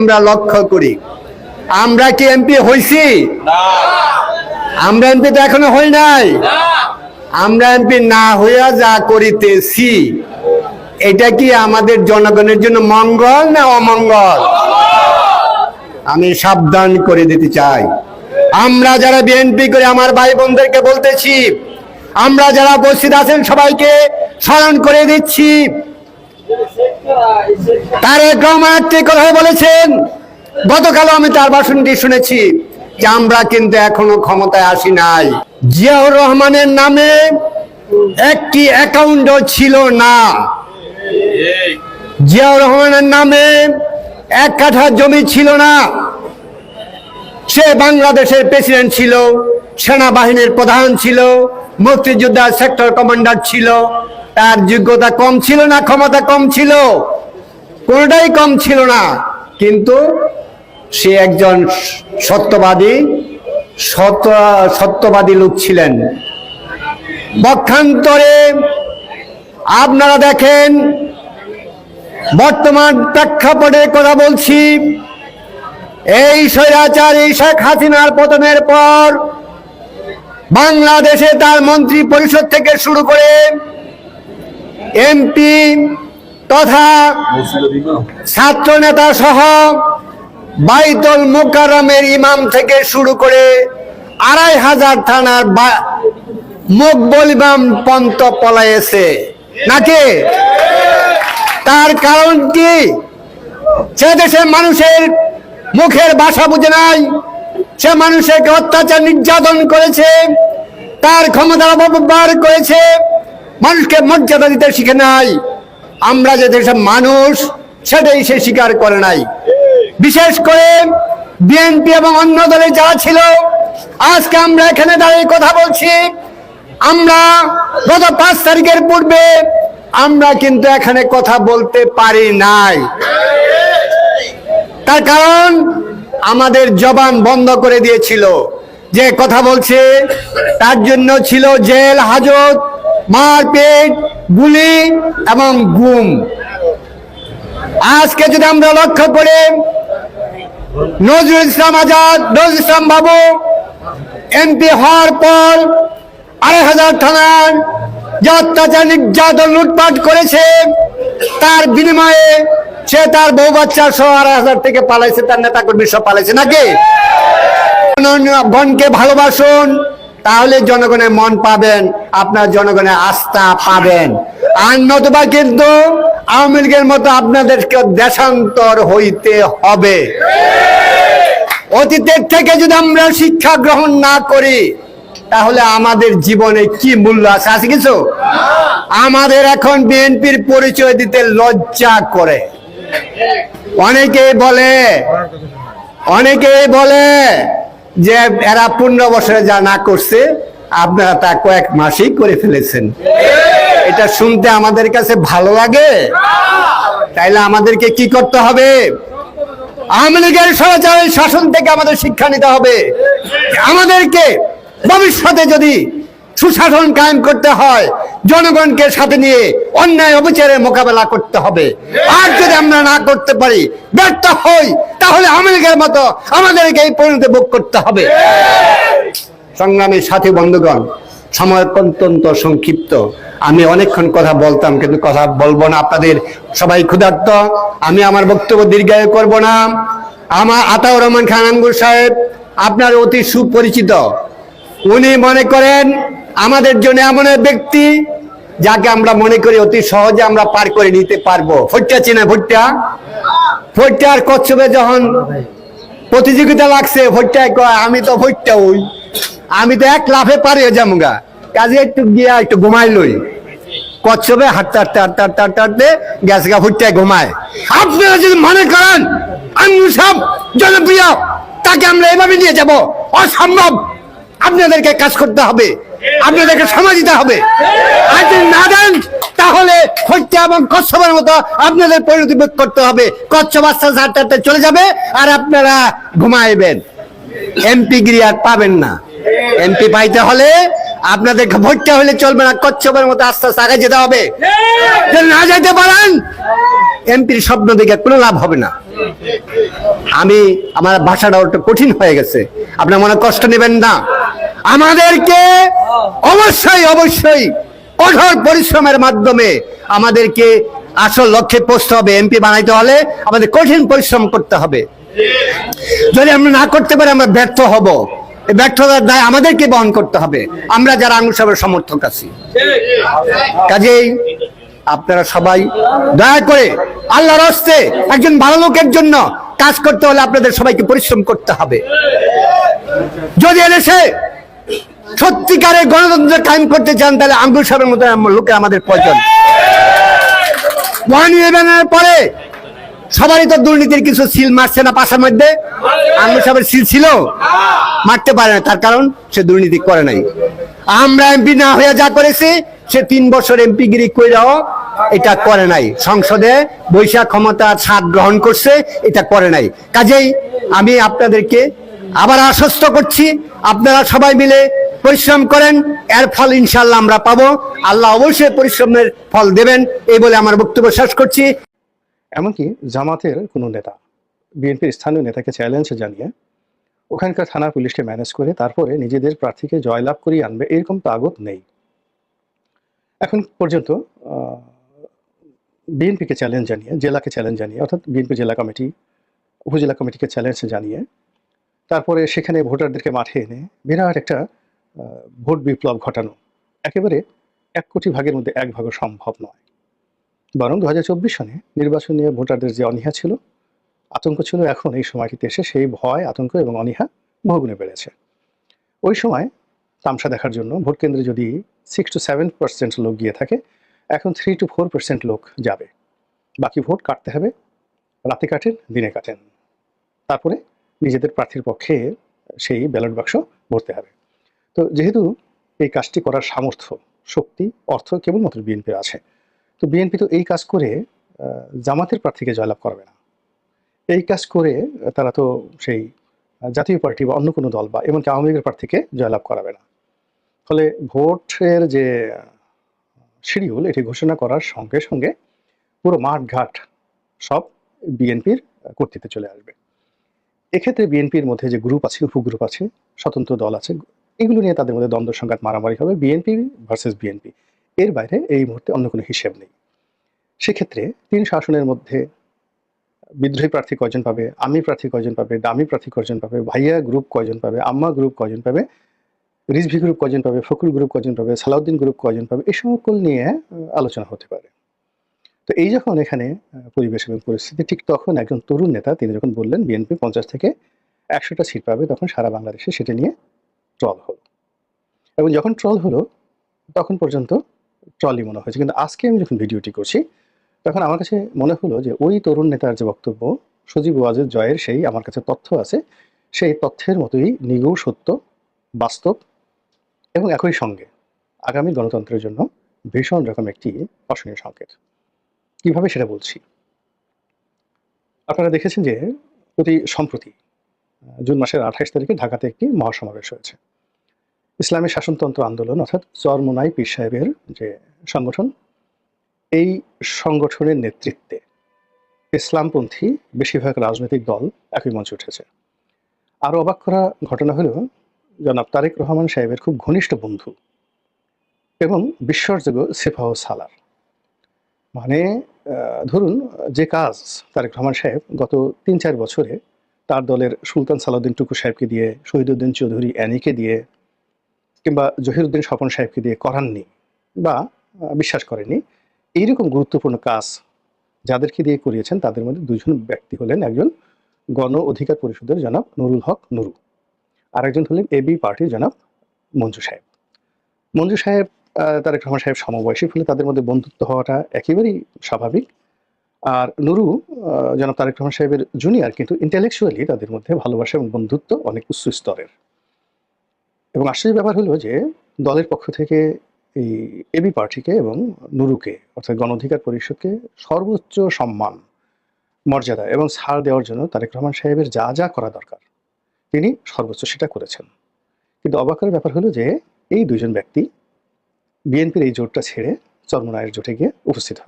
আমরা লক্ষ্য করি। আমরা কি এমপি হইছি? আমরা এমপি তো এখনও হই নাই। আমরা এমপি না হইয়া যা করিতেছি এটা কি আমাদের জনগণের জন্য মঙ্গল না অমঙ্গল? আমি সাবধান করে দিতে চাই। আমরা যারা বিএনপি করে আমার ভাই বোনদেরকে বলতেছি আমরা যারা উপস্থিত আছেন সবাইকে স্মরণ করে দিচ্ছি তারেক এক একটি কথা বলেছেন, গতকালও আমি তার ভাষণটি শুনেছি যে আমরা কিন্তু এখনও ক্ষমতায় আসি নাই। জিয়াউর রহমানের নামে একটি অ্যাকাউন্টও ছিল না। জিয়াউর রহমানের নামে এক কাঠা জমি ছিল না। সে বাংলাদেশের প্রেসিডেন্ট ছিল, সেনাবাহিনীর প্রধান ছিল, মুক্তিযোদ্ধা সেক্টর কমান্ডার ছিল তার যোগ্যতা কম ছিল না, ক্ষমতা কম ছিল? কোনটাই কম ছিল না। কিন্তু সে একজন সত্যবাদী, সত্য, সত্যবাদী লোক ছিলেন। পক্ষান্তরে আপনারা দেখেন, বর্তমান প্রেক্ষাপটে কথা বলছি, এই স্বৈরাচার শেখ হাসিনার পতনের পর বাংলাদেশে তার মন্ত্রী পরিষদ থেকে শুরু করে এমপি তথা ছাত্র নেতা সহ বাইতুল মোকারমের ইমাম থেকে শুরু করে আড়াই হাজার থানার মকবল ইমাম পন্ত পলাইছে। নাকি? তার কারণ কি? সে দেশের মানুষের মুখের ভাষা বুঝে নাই। সে মানুষকে অত্যাচার নির্যাতন করেছে। তার ক্ষমতার অপব্যবহার করেছে। মানুষকে মর্যাদা দিতে শিখে নাই। আমরা যে দেশের মানুষ, সেটাই সে স্বীকার করে নাই। বিশেষ করে বিএনপি এবং অন্য দলে যারা ছিল, আজকে আমরা এখানে দাঁড়িয়ে কথা বলছি। আমরা গত পাঁচ তারিখের পূর্বে আমরা কিন্তু এখানে কথা বলতে পারি নাই। তার কারণ আমাদের জবান বন্ধ করে দিয়েছিল। যে কথা বলছে, তার জন্য ছিল জেল, হাজত মারপিট, গুলি এবং গুম। আজকে যদি আমরা লক্ষ্য করে, নজরুল ইসলাম আজাদ, নজরুল ইসলাম বাবু, এমপি হওয়ার পর আড়াই হাজার থানার যে অত্যাচার, নির্যাতন, লুটপাট করেছে, তার বিনিময়ে সে তার বউ বাচ্চা সহ আড়াই হাজার থেকে পালাইছে, তার নেতা কর্মী সব পালাইছে নাকি? জনগণকে ভালোবাসুন তাহলে জনগণের মন পাবেন, আপনার জনগণের আস্থা পাবেন। আর নতুবা কিন্তু আওয়ামী লীগের মতো আপনাদেরকে দেশান্তর হইতে হবে। অতীতের থেকে যদি আমরা শিক্ষা গ্রহণ না করি, তাহলে আমাদের জীবনে কি মূল্য আছে? আছে কিছু? আমাদের এখন বিএনপির পরিচয় দিতে লজ্জা করে। অনেকে বলে অনেকে বলে যে এরা পনেরো বছরে যা না করছে, আপনারা তা কয়েক মাসেই করে ফেলেছেন। এটা শুনতে আমাদের কাছে ভালো লাগে। তাইলে আমাদেরকে কি করতে হবে? আওয়ামী লীগের শাসন থেকে আমাদের শিক্ষা নিতে হবে। আমাদেরকে ভবিষ্যতে যদি সুশাসন কায়েম করতে হয়। জনগণকে সাথে নিয়ে অন্যায় অবিচারের মোকাবেলা করতে হবে। আর যদি আমরা না করতে পারি, ব্যর্থ হই, তাহলে লীগের মতো আমাদেরকে এই পরিণতি ভোগ করতে হবে। সংগ্রামের সাথী বন্ধুগণ, সময় অত্যন্ত সংক্ষিপ্ত। আমি অনেকক্ষণ কথা বলতাম, কিন্তু কথা বলব না। আপনাদের সবাই ক্ষুধার্ত। আমি আমার বক্তব্য দীর্ঘায়ু করব না। আমার আতাউর রহমান খান আঙ্গুর সাহেব, আপনার অতি সুপরিচিত। উনি মনে করেন আমাদের জন্য এমন এক ব্যক্তি যাকে আমরা মনে করি অতি সহজে আমরা পার করে নিতে পারব। ভুট্টা চিনে ভুট্টা ভুট্টা আর কচ্ছপে যখন প্রতিযোগিতা লাগছে ভুট্টায় কয়, আমি তো ভুট্টা ওই আমি তো এক লাফে পারি জামুগা কাজে একটু গিয়া একটু ঘুমাই লই। কচ্ছপে হাঁটতে হাঁটতে হাঁটতে হাঁটতে হাঁটতে হাঁটতে গ্যাস গা ভুট্টায় ঘুমায়। আপনারা যদি মনে করেন আমি সব জনপ্রিয়, তাকে আমরা এভাবে নিয়ে যাব। অসম্ভব। আপনাদেরকে কাজ করতে হবে। আপনাদেরকে সময় দিতে হবে। আর না দেন, তাহলে হত্যা এবং কচ্ছপের মতো আপনাদের পরিণতি করতে হবে। কচ্ছপ আস্তে আস্তে চলে যাবে আর আপনারা ঘুমাইবেন। এমপি গিরি আর পাবেন না। এমপি পাইতে হলে আপনাদেরকে ভোটটা হলে চলবে না, কচ্ছপের মতো আস্তে আস্তে আগে যেতে হবে। না যেতে পারেন, এমপির স্বপ্ন দেখে কোনো লাভ হবে না। আমি, আমার ভাষাটা একটু কঠিন হয়ে গেছে। আপনার মনে কষ্ট নেবেন না। আমাদেরকে অবশ্যই অবশ্যই কঠোর পরিশ্রমের মাধ্যমে আমাদেরকে আসল লক্ষ্যে পৌঁছতে হবে এমপি বানাইতে হলে আমাদের কঠিন পরিশ্রম করতে হবে। যদি আমরা না করতে পারি, আমরা ব্যর্থ হব। এই ব্যর্থতার দায় আমাদেরকে বহন করতে হবে। আমরা যারা আঙ্গুর সাহেবের সমর্থক আছি। কাজেই আপনারা সবাই দয়া করে আল্লাহর হস্তে একজন ভালো লোকের জন্য কাজ করতে হলে আপনাদের সবাইকে পরিশ্রম করতে হবে। যদি এদেশে সত্যিকারের গণতন্ত্র কায়েম করতে চান, তাহলে আঙ্গুর সাহেবের মতো লোকের আমাদের প্রয়োজন। পরে সবারই তো দুর্নীতির কিছু সিল মারছে না পাশের মধ্যে। আঙ্গুর সাহেবের সিল ছিল, মারতে পারে না, তার কারণ সে দুর্নীতি করে নাই। আমরা এমপি না হয়ে যা করেছি, সে তিন বছর এমপি গিরি কইরাও এটা করে নাই। সংসদে বৈশাখ ক্ষমতা ছাদ গ্রহণ করছে, এটা করে নাই। কাজেই আমি আপনাদেরকে আবার আশ্বস্ত করছি, আপনারা সবাই মিলে পরিশ্রম করেন, এর ফল ইনশাল্লাহ আমরা পাবো। আল্লাহ অবশ্যই পরিশ্রমের ফল দেবেন, এই বলে আমার বক্তব্য শেষ করছি। এমনকি জামাতের কোনো নেতা, বিএনপির স্থানীয় নেতাকে চ্যালেঞ্জ জানিয়ে ওখানকার থানা পুলিশকে ম্যানেজ করে তারপরে নিজেদের প্রার্থীকে জয়লাভ করিয়ে আনবে, এরকম তাগত নেই। এখন পর্যন্ত বিএনপিকে চ্যালেঞ্জ জানিয়ে, জেলাকে চ্যালেঞ্জ জানিয়ে, অর্থাৎ বিএনপি জেলা কমিটি, উপজেলা কমিটিকে চ্যালেঞ্জ জানিয়ে, তারপরে সেখানে ভোটারদেরকে মাঠে এনে, বিরাট একটা ভোট বিপ্লব ঘটানো একেবারে এক কোটি ভাগের মধ্যে এক ভাগও সম্ভব নয়। বরং দু হাজার চব্বিশ সনে নির্বাচন নিয়ে ভোটারদের যে অনীহা ছিল, আতঙ্ক ছিল, এখন এই সময়টিতে এসে সেই ভয়, আতঙ্ক এবং অনীহা বহুগুণে বেড়েছে। ওই সময় তামসা দেখার জন্য ভোট কেন্দ্রে যদি সিক্স টু সেভেন পার্সেন্ট লোক গিয়ে থাকে, এখন থ্রি টু ফোর পার্সেন্ট লোক যাবে। বাকি ভোট কাটতে হবে, রাতে কাটেন, দিনে কাটেন। তারপরে নিজেদের প্রার্থীর পক্ষে সেই ব্যালট বাক্স ভরতে হবে। তো যেহেতু এই কাজটি করার সামর্থ্য, শক্তি, অর্থ কেবলমাত্র বিএনপির আছে, তো বিএনপি তো এই কাজ করে জামাতের প্রার্থীকে জয়লাভ করবে না। এই কাজ করে, তারা তো সেই জাতীয় পার্টি বা অন্য কোনো দল বা এমনকি আওয়ামী লীগের প্রার্থীকে জয়লাভ করাবে না। ফলে ভোটের যে শিডিউল, এটি ঘোষণা করার সঙ্গে সঙ্গে পুরো মাঠ ঘাট সব বিএনপির কর্তৃত্বে চলে আসবে। এক্ষেত্রে বিএনপির মধ্যে যে গ্রুপ আছে, উপগ্রুপ আছে, স্বতন্ত্র দল আছে এগুলো নিয়ে তাদের মধ্যে দ্বন্দ্ব, সংঘাত, মারামারি হবে বিএনপি ভার্সেস বিএনপি এর বাইরে এই মুহূর্তে অন্য কোনো হিসেব নেই। সেক্ষেত্রে তিন শাসনের মধ্যে বিদ্রোহী প্রার্থী কয়জন পাবে, আমি প্রার্থী কয়জন পাবে, দামি প্রার্থী কয়জন পাবে, ভাইয়া গ্রুপ কয়জন পাবে, আম্মা গ্রুপ কয়জন পাবে, রিজভি গ্রুপ কয়জন পাবে ফকুর গ্রুপ কয়জন পাবে, সালাউদ্দিন গ্রুপ কয়জন পাবে এই সকল নিয়ে আলোচনা হতে পারে। তো এই যখন এখানে পরিবেশ এবং পরিস্থিতি, ঠিক তখন একজন তরুণ নেতা, তিনি যখন বললেন বিএনপি পঞ্চাশ থেকে একশোটা সিট পাবে, তখন সারা বাংলাদেশে সেটা নিয়ে ট্রল হলো। এবং যখন ট্রল হলো, তখন পর্যন্ত ট্রলই মনে হয়েছে। কিন্তু আজকে আমি যখন ভিডিওটি করছি, তখন আমার কাছে মনে হলো যে ওই তরুণ নেতার যে বক্তব্য, সজীব ওয়াজের জয়ের সেই আমার কাছে তথ্য আছে, সেই তথ্যের মতোই নিগূঢ় সত্য, বাস্তব এবং একই সঙ্গে আগামী গণতন্ত্রের জন্য ভীষণ রকম একটি অশনীয় সংকেত। কীভাবে সেটা বলছি? আপনারা দেখেছেন যে প্রতি সম্প্রতি জুন মাসের আঠাইশ তারিখে ঢাকাতে একটি মহাসমাবেশ হয়েছে। ইসলামী শাসনতন্ত্র আন্দোলন অর্থাৎ চরমোনাই পীর সাহেবের যে সংগঠন, এই সংগঠনের নেতৃত্বে ইসলামপন্থী বেশিরভাগ রাজনৈতিক দল একই মঞ্চে উঠেছে। আরও অবাক করা ঘটনা হলো, জনাব তারেক রহমান সাহেবের খুব ঘনিষ্ঠ বন্ধু এবং বিশ্বাসযোগ্য সেফাহ সালার। মানে ধরুন যে কাজ তারেক রহমান সাহেব গত তিন চার বছরে তার দলের সুলতান সালাউদ্দিন টুকু সাহেবকে দিয়ে, শহীদুদ্দিন চৌধুরী অ্যানিকে দিয়ে কিংবা জহিরুদ্দিন স্বপন সাহেবকে দিয়ে করাননি বা বিশ্বাস করেনি এইরকম গুরুত্বপূর্ণ কাজ যাদেরকে দিয়ে করিয়েছেন, তাদের মধ্যে দুজন ব্যক্তি হলেন একজন গণ অধিকার পরিষদের জনাব নুরুল হক নুরু, আরেকজন হলেন এবি পার্টির জনাব মঞ্জু সাহেব। মঞ্জু সাহেব তারেক রহমান সাহেব সমবয়সী, ফলে তাদের মধ্যে বন্ধুত্ব হওয়াটা একেবারেই স্বাভাবিক। আর নুরু জনাব তারেক রহমান সাহেবের জুনিয়র কিন্তু ইন্টেলেকচুয়ালি তাদের মধ্যে ভালোবাসা এবং বন্ধুত্ব অনেক উচ্চ স্তরের। এবং আশ্চর্য ব্যাপার হলো যে দলের পক্ষ থেকে এই এবি পার্টিকে এবং নুরুকে, অর্থাৎ গণ অধিকার পরিষদকে সর্বোচ্চ সম্মান, মর্যাদা এবং ছাড় দেওয়ার জন্য তারেক রহমান সাহেবের যা যা করা দরকার, তিনি সর্বোচ্চ সেটা করেছেন। কিন্তু অবাকের ব্যাপার হলো যে এই দুজন ব্যক্তি বিএনপির এই জোটটা ছেড়ে চর্মনায়ের জোটে গিয়ে উপস্থিত হয়